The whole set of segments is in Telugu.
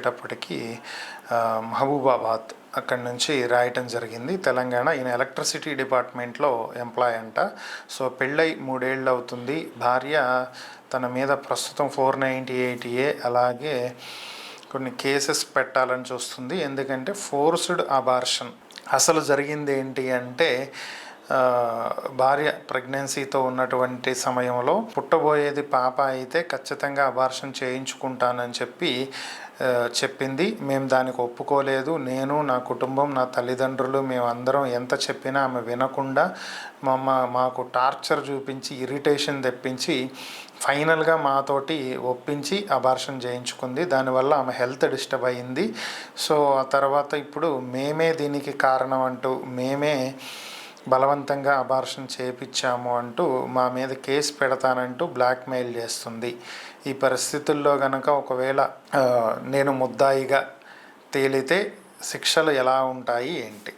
వచ్చేటప్పటికి మహబూబాబాద్ అక్కడి నుంచి రాయటం జరిగింది. తెలంగాణ ఈయన ఎలక్ట్రిసిటీ డిపార్ట్మెంట్లో ఎంప్లాయ్ అంట. సో పెళ్ళై మూడేళ్ళు అవుతుంది భార్య తన మీద ప్రస్తుతం ఫోర్ నైంటీ ఎయిట్ ఏ. అలాగే కొన్ని కేసెస్ పెట్టాలని చూస్తుంది. ఎందుకంటే ఫోర్స్డ్ అబార్షన్. అసలు జరిగింది ఏంటి అంటే భార్య ప్రెగ్నెన్సీతో ఉన్నటువంటి సమయంలో పుట్టబోయేది పాప అయితే ఖచ్చితంగా అబార్షన్ చేయించుకుంటానని చెప్పి చెప్పింది. మేము దానికి ఒప్పుకోలేదు. నేను నా కుటుంబం నా తల్లిదండ్రులు మేమందరం ఎంత చెప్పినా ఆమె వినకుండా మమ్మ మాకు టార్చర్ చూపించి ఇరిటేషన్ తెప్పించి ఫైనల్గా మాతోటి ఒప్పించి అబార్షన్ చేయించుకుంది. దానివల్ల ఆమె హెల్త్ డిస్టర్బ్ అయింది. సో ఆ తర్వాత ఇప్పుడు మేమే దీనికి కారణం అంటూ మేమే బలవంతంగా అబార్షన్ చేయించాము అంటూ మా మీద కేసు పెడతానంటూ బ్లాక్మెయిల్ చేస్తుంది. ఈ పరిస్థితుల్లో గనక ఒకవేళ నేను ముద్దాయిగా తేలితే శిక్షలు ఎలా ఉంటాయి ఏంటి?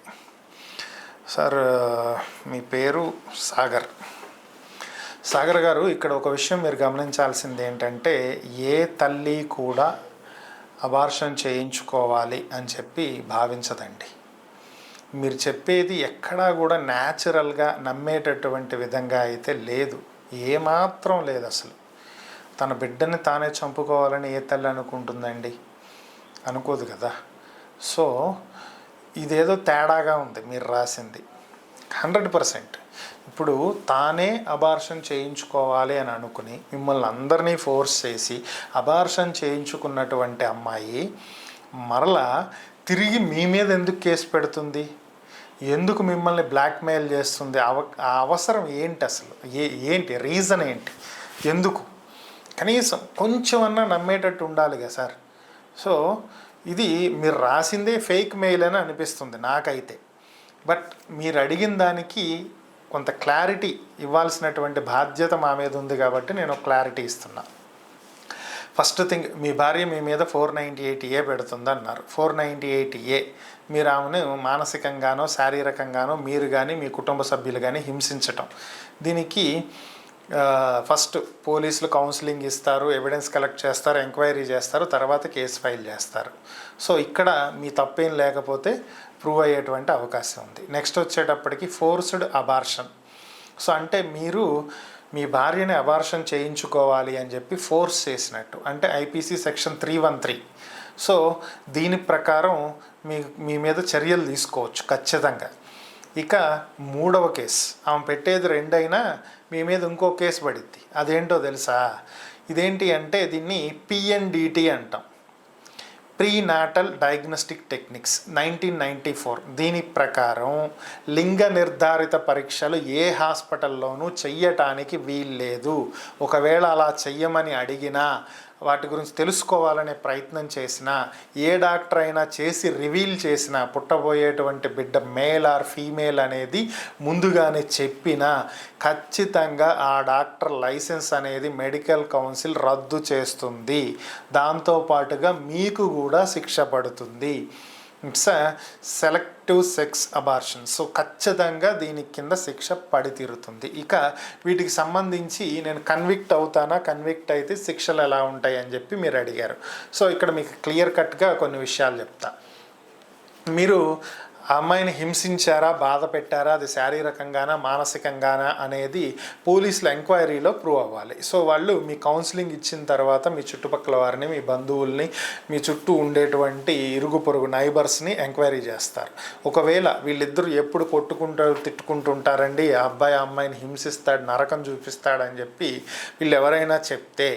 సార్ మీ పేరు సాగర్. సాగర్ గారు ఇక్కడ ఒక విషయం మీరు గమనించాల్సింది ఏంటంటే ఏ తల్లి కూడా అబార్షన్ చేయించుకోవాలి అని చెప్పి భావించదండి. మీరు చెప్పేది ఎక్కడా కూడా న్యాచురల్గా నమ్మేటటువంటి విధంగా అయితే లేదు. ఏమాత్రం లేదు అసలు. తన బిడ్డని తానే చంపుకోవాలని ఏ తల్లి అనుకుంటుందండి? అనుకోదు కదా. సో ఇదేదో తేడాగా ఉంది మీరు రాసింది. Hundred percent. ఇప్పుడు తానే అబార్షన్ చేయించుకోవాలి అని అనుకుని మిమ్మల్ని అందరినీ ఫోర్స్ చేసి అబార్షన్ చేయించుకున్నటువంటి అమ్మాయి మరలా తిరిగి మీ మీద ఎందుకు కేసు పెడుతుంది? ఎందుకు మిమ్మల్ని బ్లాక్మెయిల్ చేస్తుంది? అవ ఆ అవసరం ఏంటి అసలు? ఏ ఏంటి? రీజన్ ఏంటి? ఎందుకు? కనీసం కొంచెమన్నా నమ్మేటట్టు ఉండాలి కదా సార్. సో ఇది మీరు రాసిందే ఫేక్ మెయిల్ అని అనిపిస్తుంది నాకైతే. బట్ మీరు అడిగిన దానికి కొంత క్లారిటీ ఇవ్వాల్సినటువంటి బాధ్యత మా మీద ఉంది కాబట్టి నేను క్లారిటీ ఇస్తున్నాను ఫస్ట్ థింగ్ మీ భార్య మీ మీద ఫోర్ నైంటీ ఎయిట్ ఏ పెడుతుందన్నారు. ఫోర్ నైంటీ ఎయిట్ ఏ మీరు ఆమెను మానసికంగానో శారీరకంగానో మీరు కానీ మీ కుటుంబ సభ్యులు కానీ హింసించటం. దీనికి ఫస్ట్ పోలీసులు కౌన్సిలింగ్ ఇస్తారు ఎవిడెన్స్ కలెక్ట్ చేస్తారు ఎంక్వైరీ చేస్తారు తర్వాత కేసు ఫైల్ చేస్తారు. సో ఇక్కడ మీ తప్పేం లేకపోతే ప్రూవ్ అయ్యేటువంటి అవకాశం ఉంది. నెక్స్ట్ వచ్చేటప్పటికి ఫోర్స్డ్ అబార్షన్. సో అంటే మీరు మీ భార్యని అబార్షన్ చేయించుకోవాలి అని చెప్పి ఫోర్స్ చేసినట్టు. అంటే IPC section three one three. So దీని ప్రకారం మీ మీ మీద చర్యలు తీసుకోవచ్చు ఖచ్చితంగా. ఇక మూడవ కేసు. ఆమె పెట్టేది రెండైనా మీ మీద ఇంకో కేసు పడిద్ది. అదేంటో తెలుసా? ఇదేంటి అంటే దీన్ని పిఎన్డిటి అంటాం. Prenatal diagnostic techniques nineteen ninety four. దీని ప్రకారం లింగ నిర్ధారిత పరీక్షలు ఏ హాస్పిటల్లోనూ చెయ్యటానికి వీల్లేదు. ఒకవేళ అలా చెయ్యమని అడిగినా వాటి గురించి తెలుసుకోవాలనే ప్రయత్నం చేసినా ఏ డాక్టర్ అయినా చేసి రివీల్ చేసినా పుట్టబోయేటువంటి బిడ్డ మేల్ ఆర్ ఫీమేల్ అనేది ముందుగానే చెప్పినా ఖచ్చితంగా ఆ డాక్టర్ లైసెన్స్ అనేది మెడికల్ కౌన్సిల్ రద్దు చేస్తుంది. దాంతోపాటుగా మీకు కూడా శిక్ష పడుతుంది. It's selective sex abortion so ఖచ్చితంగా దీని కింద శిక్ష పడితీరుతుంది. ఇక వీటికి సంబంధించి నేను కన్విక్ట్ అవుతానా? కన్విక్ట్ అయితే శిక్షలు ఎలా ఉంటాయి అని చెప్పి మీరు అడిగారు. సో ఇక్కడ మీకు క్లియర్ కట్గా కొన్ని విషయాలు చెప్తా. మీరు ఆ అమ్మాయిని హింసించారా బాధ పెట్టారా అది శారీరకంగానా మానసికంగానా అనేది పోలీసుల ఎంక్వైరీలో ప్రూవ్ అవ్వాలి. సో వాళ్ళు మీ కౌన్సిలింగ్ ఇచ్చిన తర్వాత మీ చుట్టుపక్కల వారిని మీ బంధువుల్ని మీ చుట్టూ ఉండేటువంటి ఇరుగు పొరుగు నైబర్స్ని ఎంక్వైరీ చేస్తారు. ఒకవేళ వీళ్ళిద్దరూ ఎప్పుడు కొట్టుకుంటారు తిట్టుకుంటుంటారండి ఆ అబ్బాయి ఆ అమ్మాయిని హింసిస్తాడు నరకం చూపిస్తాడని చెప్పి వీళ్ళు ఎవరైనా చెప్తే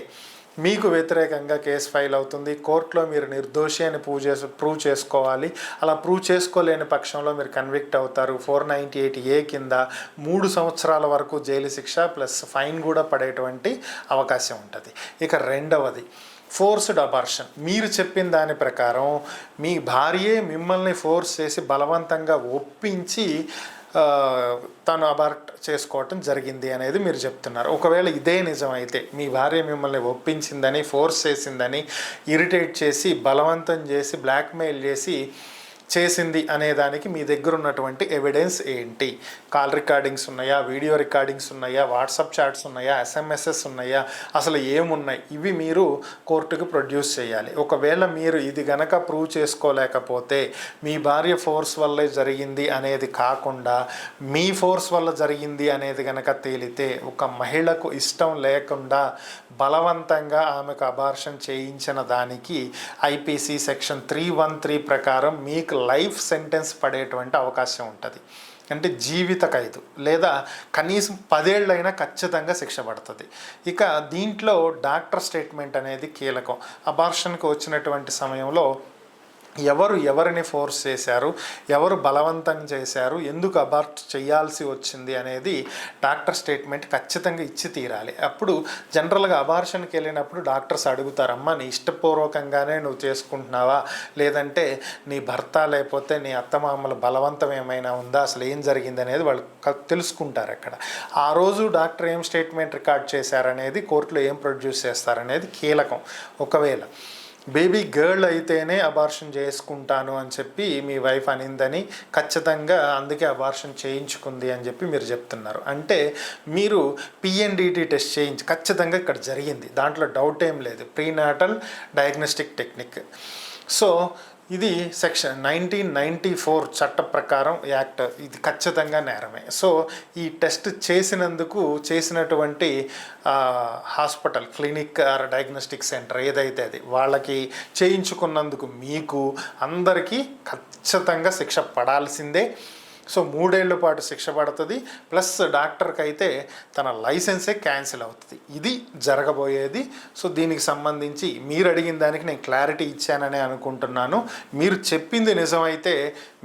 మీకు వ్యతిరేకంగా కేసు ఫైల్ అవుతుంది. కోర్టులో మీరు నిర్దోషి అని ప్రూవ్ చేసి ప్రూవ్ చేసుకోవాలి. అలా ప్రూవ్ చేసుకోలేని పక్షంలో మీరు కన్విక్ట్ అవుతారు. ఫోర్ నైంటీ ఎయిట్ ఏ కింద మూడు సంవత్సరాల వరకు జైలు శిక్ష ప్లస్ ఫైన్ కూడా పడేటువంటి అవకాశం ఉంటుంది. ఇక రెండవది ఫోర్స్డ్ అబార్షన్. మీరు చెప్పిన దాని ప్రకారం మీ భార్యే మిమ్మల్ని ఫోర్స్ చేసి బలవంతంగా ఒప్పించి తను అబార్ట్ చేసుకోవటం జరిగింది అనేది మీరు చెప్తున్నారు. ఒకవేళ ఇదే నిజమైతే మీ భార్య మిమ్మల్ని ఒప్పించిందని ఫోర్స్ చేసిందని ఇరిటేట్ చేసి బలవంతం చేసి బ్లాక్మెయిల్ చేసి చేసింది అనే దానికి మీ దగ్గర ఉన్నటువంటి ఎవిడెన్స్ ఏంటి? కాల్ రికార్డింగ్స్ ఉన్నాయా? వీడియో రికార్డింగ్స్ ఉన్నాయా? వాట్సాప్ చాట్స్ ఉన్నాయా? ఎస్ఎంఎస్ఎస్ ఉన్నాయా? అసలు ఏమున్నాయి? ఇవి మీరు కోర్టుకు ప్రొడ్యూస్ చేయాలి. ఒకవేళ మీరు ఇది గనక ప్రూవ్ చేసుకోలేకపోతే మీ భార్య ఫోర్స్ వల్లే జరిగింది అనేది కాకుండా మీ ఫోర్స్ వల్ల జరిగింది అనేది గనక తేలితే ఒక మహిళకు ఇష్టం లేకుండా బలవంతంగా ఆమెకు అబార్షన్ చేయించిన దానికి IPC section three one three ప్రకారం మీకు లైఫ్ సెంటెన్స్ పడేటువంటి అవకాశం ఉంటుంది. అంటే జీవిత ఖైదు లేదా కనీసం పదేళ్ళైనా ఖచ్చితంగా శిక్ష పడుతుంది. ఇక దీంట్లో డాక్టర్ స్టేట్మెంట్ అనేది కీలకం. అబార్షన్కి వచ్చినటువంటి సమయంలో ఎవరు ఎవరిని ఫోర్స్ చేశారు ఎవరు బలవంతం చేశారు ఎందుకు అబార్ట్ చేయాల్సి వచ్చింది అనేది డాక్టర్ స్టేట్మెంట్ ఖచ్చితంగా ఇచ్చి తీరాలి. అప్పుడు జనరల్గా అబార్షన్కి వెళ్ళినప్పుడు డాక్టర్స్ అడుగుతారమ్మా నీ ఇష్టపూర్వకంగానే నువ్వు చేసుకుంటున్నావా? లేదంటే నీ భర్త లేకపోతే నీ అత్తమామల బలవంతం ఏమైనా ఉందా? అసలు ఏం జరిగింది? అనేది వాళ్ళు తెలుసుకుంటారు అక్కడ. ఆ రోజు డాక్టర్ ఏం స్టేట్మెంట్ రికార్డ్ చేశారనేది కోర్టులో ఏం ప్రొడ్యూస్ చేస్తారనేది కీలకం. ఒకవేళ బేబీ గర్ల్ అయితేనే అబార్షన్ చేసుకుంటాను అని చెప్పి మీ వైఫ్ అనిందని ఖచ్చితంగా అందుకే అబార్షన్ చేయించుకుంది అని చెప్పి మీరు చెప్తున్నారు. అంటే మీరు పిఎన్డిటి టెస్ట్ చేయించి ఖచ్చితంగా ఇక్కడ జరిగింది. దాంట్లో డౌట్ ఏం లేదు. Prenatal diagnostic technique. సో ఇది సెక్షన్ నైన్టీన్ నైంటీ ఫోర్ చట్ట ప్రకారం యాక్ట్. ఇది ఖచ్చితంగా నేరమే. సో ఈ టెస్ట్ చేసినందుకు చేసినటువంటి hospital clinic or diagnostic centre ఏదైతే అది వాళ్ళకి చేయించుకున్నందుకు మీకు అందరికీ ఖచ్చితంగా శిక్ష పడాల్సిందే. సో మూడేళ్ళ పాటు శిక్ష పడుతుంది. ప్లస్ డాక్టర్కి అయితే తన లైసెన్సే క్యాన్సిల్ అవుతుంది. ఇది జరగబోయేది. సో దీనికి సంబంధించి మీరు అడిగిన దానికి నేను క్లారిటీ ఇచ్చానని అనుకుంటున్నాను. మీరు చెప్పింది నిజమైతే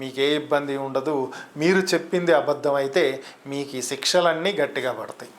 మీకు ఏ ఇబ్బంది ఉండదు. మీరు చెప్పింది అబద్ధం అయితే మీకు ఈ శిక్షలన్నీ గట్టిగా పడతాయి.